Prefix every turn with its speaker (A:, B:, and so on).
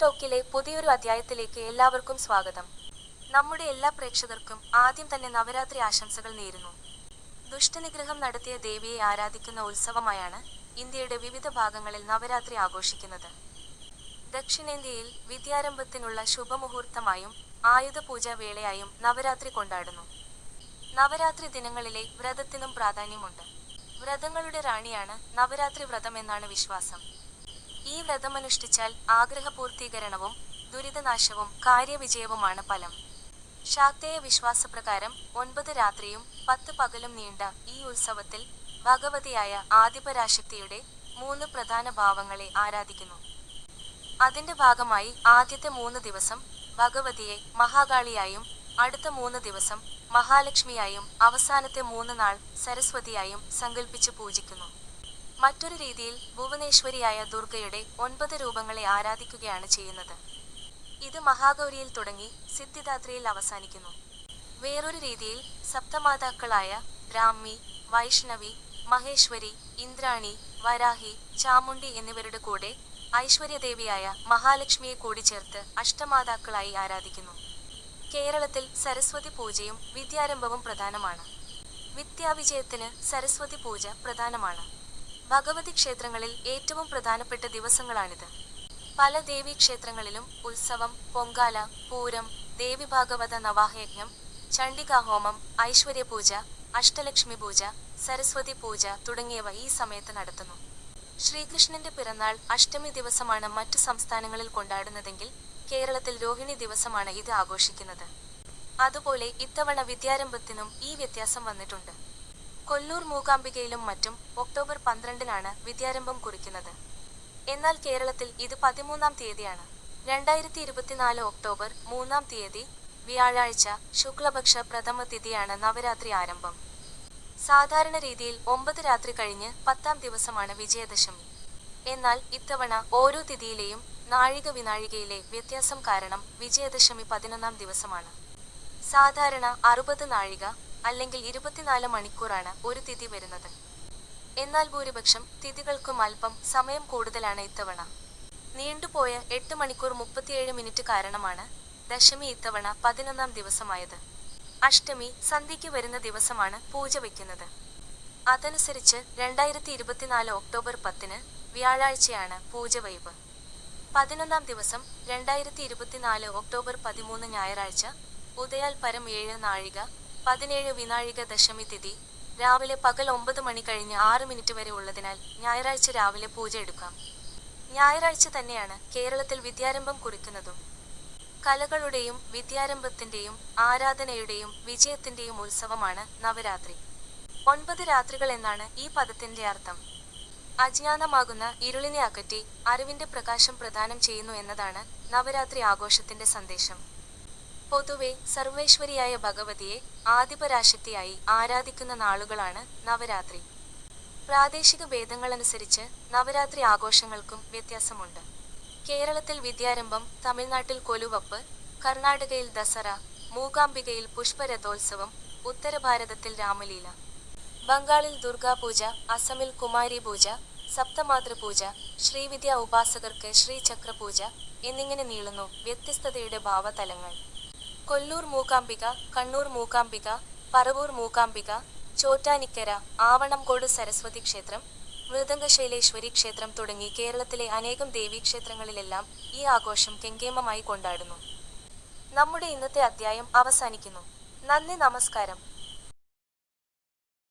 A: ടോക്കിലെ പുതിയൊരു അധ്യായത്തിലേക്ക് എല്ലാവർക്കും സ്വാഗതം. നമ്മുടെ എല്ലാ പ്രേക്ഷകർക്കും ആദ്യം തന്നെ നവരാത്രി ആശംസകൾ നേരുന്നു. ദുഷ്ടനിഗ്രഹം നടത്തിയ ദേവിയെ ആരാധിക്കുന്ന ഉത്സവമായാണ് ഇന്ത്യയുടെ വിവിധ ഭാഗങ്ങളിൽ നവരാത്രി ആഘോഷിക്കുന്നത്. ദക്ഷിണേന്ത്യയിൽ വിദ്യാരംഭത്തിനുള്ള ശുഭമുഹൂർത്തമായും ആയുധ പൂജാ വേളയായും നവരാത്രി കൊണ്ടാടുന്നു. നവരാത്രി ദിനങ്ങളിലെ വ്രതത്തിനും പ്രാധാന്യമുണ്ട്. വ്രതങ്ങളുടെ റാണിയാണ് നവരാത്രി വ്രതം എന്നാണ് വിശ്വാസം. ഈ വ്രതമനുഷ്ഠിച്ചാൽ ആഗ്രഹപൂർത്തീകരണവും ദുരിതനാശവും കാര്യവിജയവുമാണ് ഫലം. ശാക്തേയ വിശ്വാസപ്രകാരം ഒൻപത് രാത്രിയും പത്ത് പകലും നീണ്ട ഈ ഉത്സവത്തിൽ ഭഗവതിയായ ആദിപരാശക്തിയുടെ മൂന്ന് പ്രധാന ഭാവങ്ങളെ ആരാധിക്കുന്നു. അതിന്റെ ഭാഗമായി ആദ്യത്തെ മൂന്ന് ദിവസം ഭഗവതിയെ മഹാകാളിയായും അടുത്ത മൂന്ന് ദിവസം മഹാലക്ഷ്മിയായും അവസാനത്തെ മൂന്ന് നാൾ സരസ്വതിയായും സങ്കല്പിച്ച് പൂജിക്കുന്നു. മറ്റൊരു രീതിയിൽ ഭുവനേശ്വരിയായ ദുർഗയുടെ ഒൻപത് രൂപങ്ങളെ ആരാധിക്കുകയാണ് ചെയ്യുന്നത്. ഇത് മഹാഗൗരിയിൽ തുടങ്ങി സിദ്ധിദാത്രിയിൽ അവസാനിക്കുന്നു. വേറൊരു രീതിയിൽ സപ്തമാതാക്കളായ ബ്രാഹ്മി വൈഷ്ണവി മഹേശ്വരി ഇന്ദ്രാണി വരാഹി ചാമുണ്ടി എന്നിവരുടെ കൂടെ ഐശ്വര്യദേവിയായ മഹാലക്ഷ്മിയെ കൂടി ചേർത്ത് അഷ്ടമാതാക്കളായി ആരാധിക്കുന്നു. കേരളത്തിൽ സരസ്വതി പൂജയും വിദ്യാരംഭവും പ്രധാനമാണ്. വിദ്യാവിജയത്തിന് സരസ്വതി പൂജ പ്രധാനമാണ്. ഭഗവതി ക്ഷേത്രങ്ങളിൽ ഏറ്റവും പ്രധാനപ്പെട്ട ദിവസങ്ങളാണിത്. പല ദേവീക്ഷേത്രങ്ങളിലും ഉത്സവം പൊങ്കാല പൂരം ദേവി ഭാഗവത നവാഹയജ്ഞം ചണ്ഡികാഹോമം ഐശ്വര്യപൂജ അഷ്ടലക്ഷ്മി പൂജ സരസ്വതി പൂജ തുടങ്ങിയവ ഈ സമയത്ത് നടത്തുന്നു. ശ്രീകൃഷ്ണന്റെ പിറന്നാൾ അഷ്ടമി ദിവസമാണ് മറ്റു സംസ്ഥാനങ്ങളിൽ കൊണ്ടാടുന്നതെങ്കിൽ കേരളത്തിൽ രോഹിണി ദിവസമാണ് ഇത് ആഘോഷിക്കുന്നത്. അതുപോലെ ഇത്തവണ വിദ്യാരംഭത്തിനും ഈ വ്യത്യാസം വന്നിട്ടുണ്ട്. കൊല്ലൂർ മൂകാംബികയിലും മറ്റും ഒക്ടോബർ പന്ത്രണ്ടിനാണ് വിദ്യാരംഭം കുറിക്കുന്നത്. എന്നാൽ കേരളത്തിൽ ഇത് പതിമൂന്നാം തീയതിയാണ്. രണ്ടായിരത്തി ഇരുപത്തിനാല് ഒക്ടോബർ മൂന്നാം തീയതി വ്യാഴാഴ്ച ശുക്ലപക്ഷ പ്രഥമ തിഥിയാണ് നവരാത്രി ആരംഭം. സാധാരണ രീതിയിൽ ഒമ്പത് രാത്രി കഴിഞ്ഞ് പത്താം ദിവസമാണ് വിജയദശമി. എന്നാൽ ഇത്തവണ ഓരോ തിഥിയിലെയും നാഴിക വിനാഴികയിലെ വ്യത്യാസം കാരണം വിജയദശമി പതിനൊന്നാം ദിവസമാണ്. സാധാരണ അറുപത് നാഴിക അല്ലെങ്കിൽ ഇരുപത്തിനാല് മണിക്കൂറാണ് ഒരു തിഥി വരുന്നത്. എന്നാൽ ഭൂരിപക്ഷം തിഥികൾക്കും അല്പം സമയം കൂടുതലാണ് ഇത്തവണ. നീണ്ടുപോയ എട്ട് മണിക്കൂർ മുപ്പത്തിയേഴ് മിനിറ്റ് കാരണമാണ് ദശമി ഇത്തവണ പതിനൊന്നാം ദിവസമായത്. അഷ്ടമി സന്ധ്യയ്ക്ക് വരുന്ന ദിവസമാണ് പൂജ വയ്ക്കുന്നത്. അതനുസരിച്ച് രണ്ടായിരത്തി ഇരുപത്തിനാല് ഒക്ടോബർ പത്തിന് വ്യാഴാഴ്ചയാണ് പൂജ വൈബ് പതിനൊന്നാം ദിവസം രണ്ടായിരത്തി ഇരുപത്തിനാല് ഒക്ടോബർ പതിമൂന്ന് ഞായറാഴ്ച ഉദയാൽ പരം ഏഴ് നാഴിക പതിനേഴ് വിനാഴിക ദശമി തിഥി രാവിലെ പകൽ ഒമ്പത് മണി കഴിഞ്ഞ് ആറ് മിനിറ്റ് വരെ ഉള്ളതിനാൽ ഞായറാഴ്ച രാവിലെ പൂജ എടുക്കാം. ഞായറാഴ്ച തന്നെയാണ് കേരളത്തിൽ വിദ്യാരംഭം കുറിക്കുന്നതും. കലകളുടെയും വിദ്യാരംഭത്തിന്റെയും ആരാധനയുടെയും വിജയത്തിന്റെയും ഉത്സവമാണ് നവരാത്രി. ഒൻപത് രാത്രികൾ എന്നാണ് ഈ പദത്തിന്റെ അർത്ഥം. അജ്ഞാനമാകുന്ന ഇരുളിനെ അകറ്റി അറിവിന്റെ പ്രകാശം പ്രദാനം ചെയ്യുന്നു എന്നതാണ് നവരാത്രി ആഘോഷത്തിന്റെ സന്ദേശം. പൊതുവെ സർവേശ്വരിയായ ഭഗവതിയെ ആദിപരാശക്തിയായി ആരാധിക്കുന്ന നാളുകളാണ് നവരാത്രി. പ്രാദേശിക ഭേദങ്ങളനുസരിച്ച് നവരാത്രി ആഘോഷങ്ങൾക്കും വ്യത്യാസമുണ്ട്. കേരളത്തിൽ വിദ്യാരംഭം തമിഴ്നാട്ടിൽ കൊലുവപ്പ് കർണാടകയിൽ ദസറ മൂകാംബികയിൽ പുഷ്പരഥോത്സവം ഉത്തരഭാരതത്തിൽ രാമലീല. ബംഗാളിൽ ദുർഗാപൂജ അസമിൽ കുമാരി പൂജ സപ്തമാതൃപൂജ ശ്രീവിദ്യ ഉപാസകർക്ക് ശ്രീചക്രപൂജ എന്നിങ്ങനെ നീളുന്നു വ്യത്യസ്തതയുടെ ഭാവതലങ്ങൾ. കൊല്ലൂർ മൂകാംബിക കണ്ണൂർ മൂകാംബിക പറവൂർ മൂകാംബിക ചോറ്റാനിക്കര ആവണംകോട് സരസ്വതി ക്ഷേത്രം മൃദംഗശൈലേശ്വരി ക്ഷേത്രം തുടങ്ങി കേരളത്തിലെ അനേകം ദേവീക്ഷേത്രങ്ങളിലെല്ലാം ഈ ആഘോഷം കെങ്കേമമായി കൊണ്ടാടുന്നു. നമ്മുടെ ഇന്നത്തെ അധ്യായം അവസാനിക്കുന്നു. നന്ദി നമസ്കാരം.